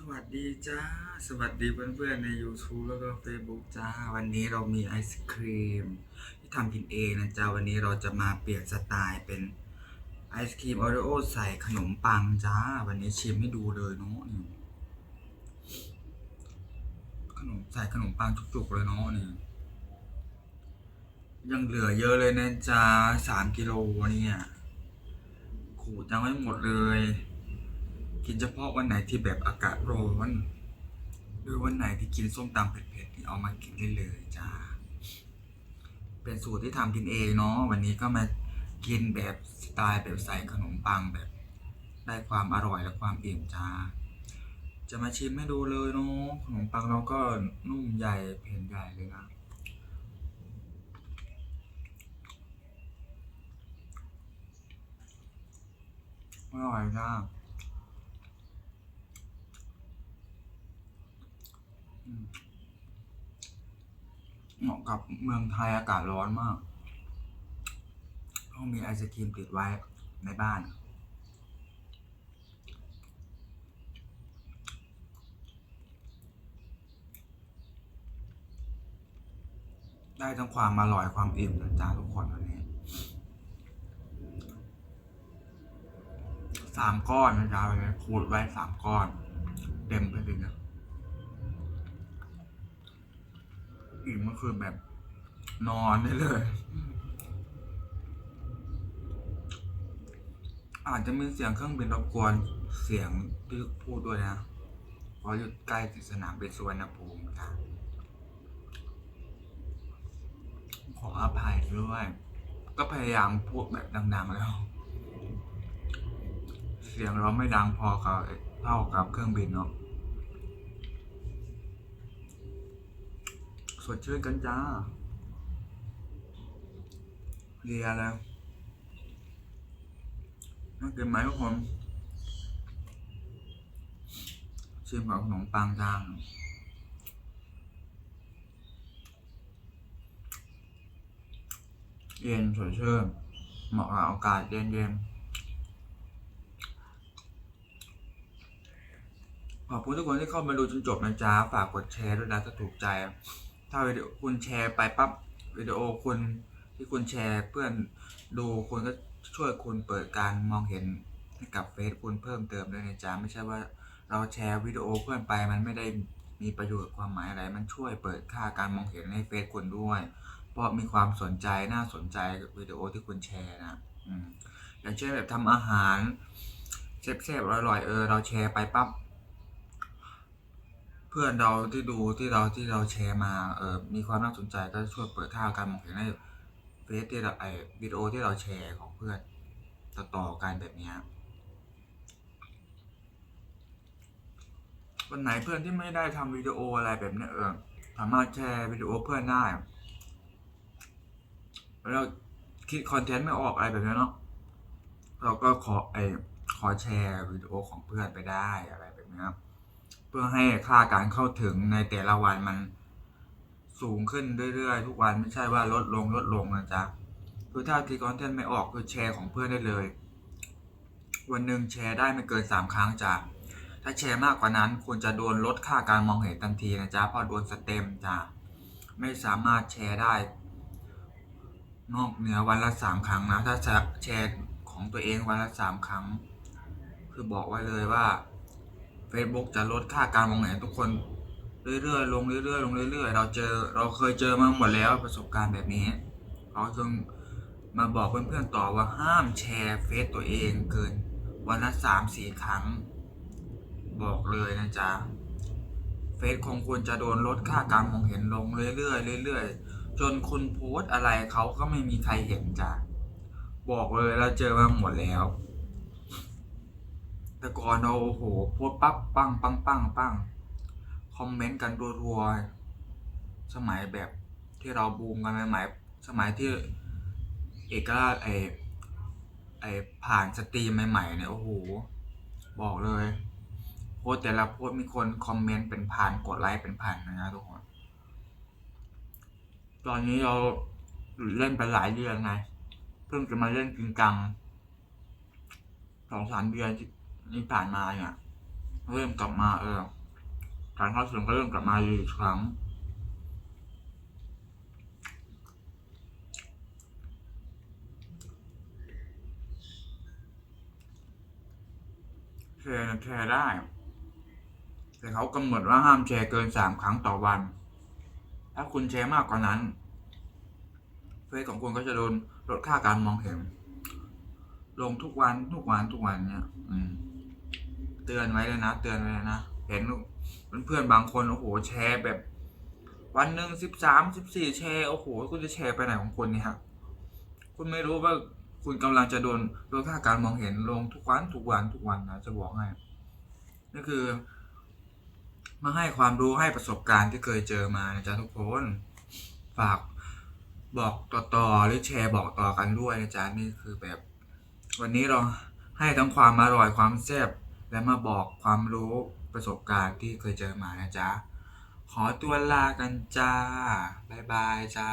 สวัสดีจ้า สวัสดีเพื่อนๆใน YouTube แล้วก็ Facebook จ้า วันนี้เรามีไอศครีม ที่ทำกินเองนะจ้า วันนี้เราจะมาเปลี่ยนสไตล์เป็นไอศครีมโอรีโอใส่ขนมปังจ้า วันนี้ชิมให้ดูเลยเนาะนี่ขนมใส่ขนมปังจุกๆเลยเนาะนี่ยังเหลือเยอะเลยนะจ้าสามกิโลเนี่ยขูดยังไม่หมดเลย กินเฉพาะวันไหนที่แบบอากาศร้อนหรือวันไหนที่กินส้มตำเผ็ดๆนี่เอามากินได้เลยจ้า เป็นสูตรที่ทำกินเองเนาะวันนี้ก็มากินแบบสไตล์แบบใส่ขนมปังแบบได้ความอร่อยและความอิ่มจ้า จะมาชิมให้ดูเลยเนาะขนมปังเราก็นุ่มใหญ่แผ่นใหญ่เลยนะอร่อยจ้า เหมาะกับเมืองไทยอากาศร้อนมากต้องมีไอศครีมติดไว้ในบ้านได้ทั้งความอร่อยความอิ่มนะจ๊ะทุกคนวันนี้สามก้อนนะจ๊ะวันนี้ขูดไว้สามก้อน เต็มไปเลยนะ อิ่มก็คือแบบนอนได้เลย อาจจะมีเสียงเครื่องบินรบกวนเสียงที่พูดด้วยนะเพราะอยู่ใกล้สนามบินสุวรรณภูมิค่ะขออภัยด้วย ก็พยายามพูดแบบดัง ๆ แล้ว เสียงเราไม่ดังพอกับเท่ากับเครื่องบินเนาะ สดชื่นกันจ้าเรียแล้วน่ากินไหมทุกคนชิมกับขนมปังจ้างเย็นสดชื่นเหมาะกับอากาศเย็นๆขอบคุณทุกคนที่เข้ามาดูจนจบนะจ๊ะ ฝากกดแชร์ด้วยนะถ้าถูกใจ ถ้าวิดีโอคุณแชร์ไปปั๊บวิดีโอคุณที่คุณแชร์เพื่อนดูคุณก็ช่วยคุณเปิดการมองเห็นให้กับเฟซคุณเพิ่มเติมด้วยนะจ๊ะไม่ใช่ว่าเราแชร์วิดีโอเพื่อนไปมันไม่ได้มีประโยชน์ความหมายอะไร มันช่วยเปิดค่าการมองเห็นให้เฟซคุณด้วย เพราะมีความสนใจน่าสนใจวิดีโอที่คุณแชร์นะอย่างเช่นแบบทำอาหารแซ่บๆอร่อยๆเออเราแชร์ไปปั๊บ พื่อนเราที่ดูที่เราที่เราแชร์มาเออมีความน่าสนใจก็ช่วยเปิดค่าการมองเห็นให้เฟซที่เราไอวิดีโอที่เราแชร์ของเพื่อนต่อต่อกันแบบนี้วันไหนเพื่อนที่ไม่ได้ทำวิดีโออะไรแบบนี้เออสามารถแชร์วิดีโอเพื่อนได้เราคิดคอนเทนต์ไม่ออกอะไรแบบนี้เนาะเราก็ขอไอขอแชร์วิดีโอของเพื่อนไปได้อะไรแบบนี้ครับ พื่อให้ค่าการเข้าถึงในแต่ละวันมันสูงขึ้นเรื่อยๆ ทุกวันไม่ใช่ว่าลดลงลดลงนะจ๊ะคือถ้าคิดคอนเทนต์ไม่ออกคือแชร์ของเพื่อนได้เลย วันหนึ่งแชร์ได้ไม่เกินสามครั้งจ้ะถ้าแชร์มากกว่านั้นคุณจะโดนลดค่าการมองเห็นทันทีนะจ๊ะเพราะโดนสเต็มจ้ะไม่สามารถแชร์ได้ นอกเหนือวันละสามครั้งนะ ถ้าจะแชร์ของตัวเองวันละสามครั้ง คือบอกไว้เลยว่า Facebook จะลดค่าการมองเห็นทุกคนเรื่อยๆลงเรื่อยๆลงเรื่อยๆ เราเจอเราเคยเจอมาหมดแล้วประสบการณ์แบบนี้เขาจึงมาบอกเพื่อนๆต่อว่าห้ามแชร์เฟซตัวเองเกินวันละสามสี่ครั้ง บอกเลยนะจ๊ะเฟซของคุณจะโดนลดค่าการมองเห็นลงเรื่อยๆเรื่อยๆ จนคุณโพสต์อะไรเขาก็ไม่มีใครเห็นจ้ะบอกเลยเราเจอมาหมดแล้ว แต่ก่อนเราโอ้โหโพสปั๊บปังปังปังปังคอมเมนต์กันรัวๆสมัยแบบที่เราบูมกันใหม่ๆสมัยที่เอกราชไอไอผ่านสตรีมใหม่ๆเนี่ยโอ้โหบอกเลย โพสแต่ละโพสมีคนคอมเมนต์เป็นพันกดไลค์เป็นพันนะทุกคนตอนนี้เราเล่นไปหลายเดือนไงเพิ่งจะมาเล่นจริงจังสองสามเดือน ที่ผ่านมาเนี่ยเริ่มกลับมาเออการเข้าถึงก็เริ่มกลับมาอยู่อีกครั้ง แชร์แชร์ได้ แต่เขากำหนดว่าห้ามแชร์เกินสามครั้งต่อวัน ถ้าคุณแชร์มากกว่านั้นเฟซของคุณก็จะโดนลดค่าการมองเห็น ลงทุกวันทุกวันทุกวันเนี่ย อืม เตือนไว้เลยนะ เตือนไว้เลยนะเห็นเพื่อนๆบางคนโอ้โหแชร์แบบ วันหนึ่งสิบสามสิบสี่แชร์โอ้โหคุณจะแชร์ไปไหนของคุณเนี่ยฮะคุณไม่รู้ว่าคุณกำลังจะโดนโดนค่าการมองเห็นลงทุกวันทุกวันทุกวันนะจะบอกให้นี่คือ มาให้ความรู้ให้ประสบการณ์ที่เคยเจอมานะจ๊ะทุกคนฝากบอกต่อๆหรือแชร์บอกต่อกันด้วยนะจ๊ะนี่คือแบบ วันนี้เราให้ทั้งความอร่อยความแซ่บ และมาบอกความรู้ประสบการณ์ที่เคยเจอมานะจ๊ะ ขอตัวลากันจ้า บ๊ายบายจ้า